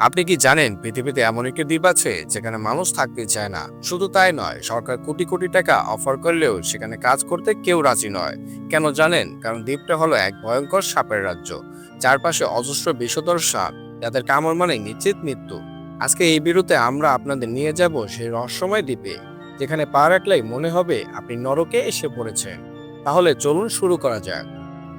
আপনি কি জানেন পৃথিবীতে এমন একটি দ্বীপ আছে যেখানে মানুষ থাকতে চায় না? শুধু তাই নয়, সরকার কোটি কোটি টাকা অফার করলেও সেখানে কাজ করতে কেউ রাজি নয়। কেন জানেন? কারণ দ্বীপটা হলো এক ভয়ঙ্কর সাপের রাজ্য। চারপাশে অজস্র বিষধর সাপ, যাদের কামড় মানে নিশ্চিত মৃত্যু। আজকে এই বিরুদ্ধে আমরা আপনাদের নিয়ে যাব সেই রহস্যময় দ্বীপে, যেখানে পা রাখলেই মনে হবে আপনি নরকে এসে পড়েছেন। তাহলে চলুন শুরু করা যাক।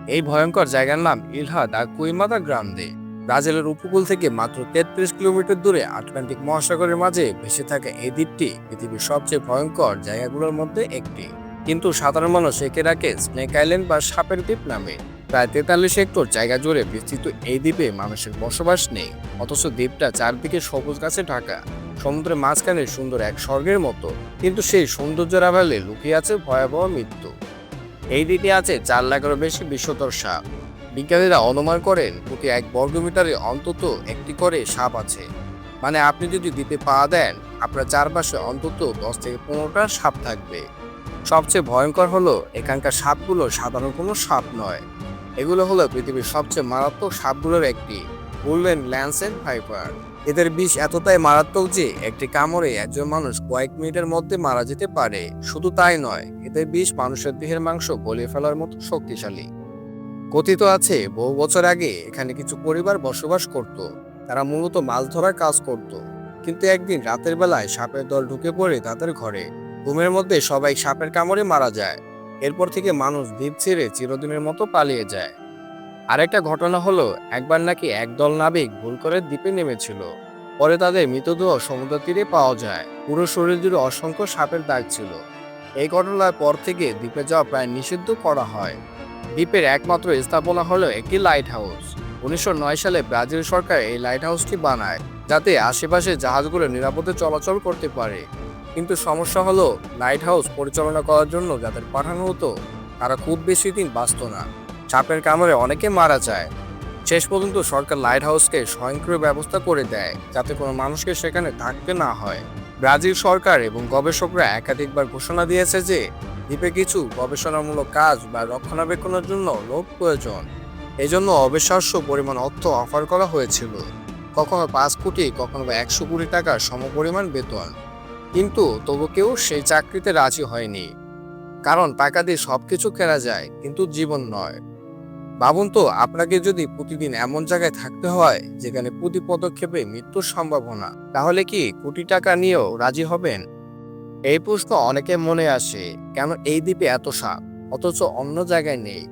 এই ভয়ঙ্কর জায়গার নাম ইলহা দা কুইমাদা গ্রাম গ্রান্দে ব্রাজিলের উপকূল থেকে মাত্র তেত্রিশ কিলোমিটার দূরে আটলান্টিক মহাসাগরের মাঝে ভেসে থাকা এই দ্বীপটি পৃথিবীর সবচেয়ে ভয়ঙ্কর জায়গাগুলোর মধ্যে একটি। কিন্তু সাধারণ মানুষ একে রাখে স্নেক আইল্যান্ড বা সাপের দ্বীপ নামে প্রায় তেতাল্লিশ হেক্টর জায়গা জুড়ে বিস্তৃত এই দ্বীপে মানুষের বসবাস নেই। অথচ দ্বীপটা চারদিকে সবুজ গাছে ঢাকা, সমুদ্রের মাঝখানে সুন্দর এক স্বর্গের মতো। কিন্তু সেই সৌন্দর্যের আড়ালে লুকিয়ে আছে ভয়াবহ মৃত্যু। এই দ্বীপে আছে চার লাখেরও বেশি বিশ্বতর সাপ। বিজ্ঞানীরা অনুমান করেন, প্রতি এক বর্গমিটারে অন্তত একটি করে সাপ আছে। মানে আপনি যদি দ্বীপে পা দেন, আপনার চারপাশে অন্তত দশ থেকে পনেরোটা সাপ থাকবে। সবচেয়ে ভয়ঙ্কর হলো, এখানকার সাপগুলো সাধারণ কোনো সাপ নয়। এগুলো হলো পৃথিবীর সবচেয়ে মারাত্মক সাপগুলোর একটি বললেন ল্যান্সেন ফাইপার এদের বিষ এতটাই মারাত্মক যে, একটি কামড়ে একজন মানুষ কয়েক মিনিটের মধ্যে মারা যেতে পারে। শুধু তাই নয়, এদের বিষ মানুষের দেহের মাংস গলিয়ে ফেলার মতো শক্তিশালী। কথিত আছে, বহু বছর আগে এখানে কিছু পরিবার বসবাস করত। তারা মূলত মাছ ধরার কাজ করত। কিন্তু একদিন রাতের বেলায় সাপের দল ঢুকে পড়ে তাদের ঘরে। ঘুমের মধ্যে সবাই সাপের কামড়ে মারা যায়। এরপর থেকে মানুষ দ্বীপ ছেড়ে চিরদিনের মতো পালিয়ে যায়। আরেকটা ঘটনা হলো, একবার নাকি একদল নাবিক ভুল করে দ্বীপে নেমেছিল। পরে তাদের মৃতদেহ সমুদ্র তীরে পাওয়া যায়। পুরো শরীর জুড়ে অসংখ্য সাপের দাগ ছিল। এই ঘটনার পর থেকে দ্বীপে যাওয়া প্রায় নিষিদ্ধ করা হয়। দ্বীপের একমাত্র স্থাপনা হলো একটি লাইট হাউস উনিশশো নয় সালে ব্রাজিল সরকার এই লাইট হাউসটি বানায়, যাতে আশেপাশে জাহাজগুলো নিরাপদে চলাচল করতে পারে। কিন্তু সমস্যা হলো লাইট হাউস পরিচালনা করার জন্য যাদের পাঠানো হতো, তারা খুব বেশি দিন বাঁচত না। সাপের কামড়ে অনেকে মারা যায়। শেষ পর্যন্ত সরকার লাইট হাউসকে স্বয়ংক্রিয় ব্যবস্থা করে দেয়, যাতে কোনো মানুষকে সেখানে থাকতে না হয়। ব্রাজিল সরকার এবং গবেষকরা একাধিকবার ঘোষণা দিয়েছে যে দ্বীপে কিছু গবেষণামূলক কাজ বা রক্ষণাবেক্ষণের জন্য লোক প্রয়োজন। এজন্য অবিশ্বাস্য পরিমাণ অর্থ অফার করা হয়েছিল। কখনো পাঁচ কোটি, কখনো বা একশো কোটি টাকার সমপরিমাণ বেতন। কিন্তু তবু কেউ সেই চাকরিতে রাজি হয়নি। কারণ টাকা দিয়ে সব কিছু কেনা যায়, কিন্তু জীবন নয়। ভাবুন তো, আপনাকে যদি প্রতিদিন এমন জায়গায় থাকতে হয়, যেখানে প্রতি পদক্ষেপে মৃত্যুর সম্ভাবনা, তাহলে কি কোটি টাকা নিয়েও রাজি হবেন? এই প্রশ্ন অনেকে মনে আসে, কেন এই দ্বীপে এত সাপ? অথচ অন্য জায়গায় নেই।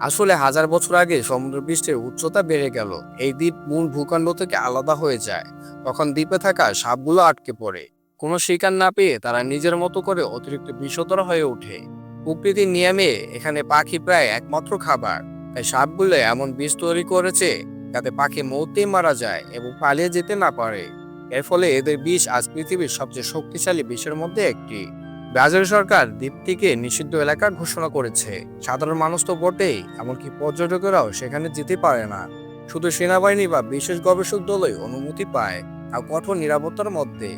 আসলে হাজার বছর আগে সমুদ্র পৃষ্ঠের উচ্চতা বেড়ে গেল। এই দ্বীপ মূল ভূখণ্ড থেকে আলাদা হয়ে যায়। তখন দ্বীপে থাকা সাপগুলো আটকে পড়ে। কোনো শিকার না পেয়ে তারা নিজের মতো করে অতিরিক্ত বিষতর হয়ে ওঠে। প্রকৃতির নিয়মে এখানে পাখি প্রায় একমাত্র খাবার। তাই সাপগুলো এমন বিষ তৈরি করেছে যাতে পাখি মৌতেই মারা যায় এবং পালিয়ে যেতে না পারে। এর ফলে এদের বিষ আজ পৃথিবীর সবচেয়ে শক্তিশালী বিষের মধ্যে একটি। ব্রাজিল সরকার দ্বীপটিকে নিষিদ্ধ এলাকা ঘোষণা করেছে। সাধারণ মানুষ তো বটেই, এমনকি পর্যটকেরাও সেখানে যেতে পারে না। শুধু সেনাবাহিনী বা বিশেষ গবেষক দলই অনুমতি পায়, আর কঠোর নিরাপত্তার মধ্যে।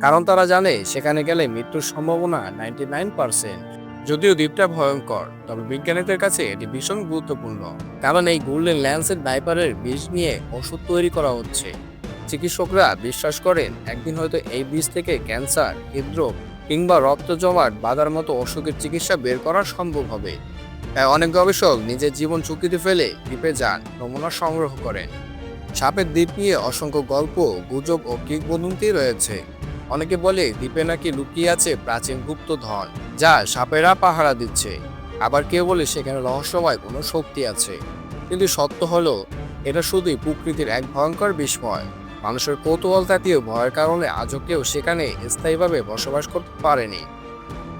কারণ তারা জানে, সেখানে গেলে মৃত্যুর সম্ভাবনা নাইনটি নাইন পার্সেন্ট। যদিও দ্বীপটা ভয়ঙ্কর, তবে বিজ্ঞানীদের কাছে এটি ভীষণ গুরুত্বপূর্ণ। কারণ এই গোল্ডেন ল্যান্সের ডাইপারের বিষ নিয়ে ওষুধ তৈরি করা হচ্ছে। চিকিৎসকরা বিশ্বাস করেন, একদিন হয়তো এই বীজ থেকে ক্যান্সার, হৃদরোগ কিংবা রক্ত জমাট বাঁধার মতো অসুখের চিকিৎসা বের করা সম্ভব হবে। তাই অনেক গবেষক নিজের জীবন ঝুঁকিতে ফেলে দ্বীপে যান, নমুনা সংগ্রহ করেন। সাপের দ্বীপ নিয়ে অসংখ্য গল্প, গুজব ও কিংবদন্তি রয়েছে। অনেকে বলে দ্বীপে নাকি লুকিয়ে আছে প্রাচীন গুপ্ত ধন, যা সাপেরা পাহারা দিচ্ছে। আবার কেউ বলে সেখানে রহস্যময় কোনো শক্তি আছে। কিন্তু সত্য হলো, এটা শুধুই প্রকৃতির এক ভয়ঙ্কর বিস্ময়। মানুষের কৌতূহল জাতীয় ভয়ের কারণে আজও কেউ সেখানে স্থায়ীভাবে বসবাস করতে পারেনি।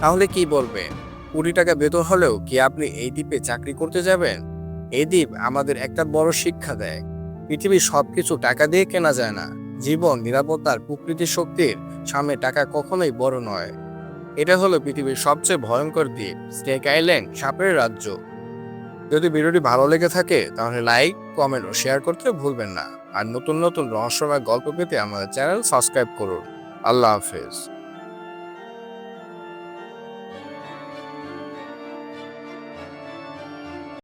তাহলে কি বলবে? কুড়ি টাকা বেতন হলেও কি আপনি এই দ্বীপে চাকরি করতে যাবেন? এই দ্বীপ আমাদের একটা বড় শিক্ষা দেয়। পৃথিবীর সবকিছু টাকা দিয়ে কেনা যায় না। জীবন, নিরাপত্তার, প্রকৃতির শক্তির সামনে টাকা কখনোই বড় নয়। এটা হলো পৃথিবীর সবচেয়ে ভয়ঙ্কর দ্বীপ স্নেক আইল্যান্ড, সাপের রাজ্য। যদি ভিডিওটি ভালো লেগে থাকে, তাহলে লাইক, কমেন্ট ও শেয়ার করতে ভুলবেন না। আর নতুন নতুন রহস্যময় গল্প পেতে আমাদের চ্যানেল সাবস্ক্রাইব করুন। আল্লাহ হাফেজ।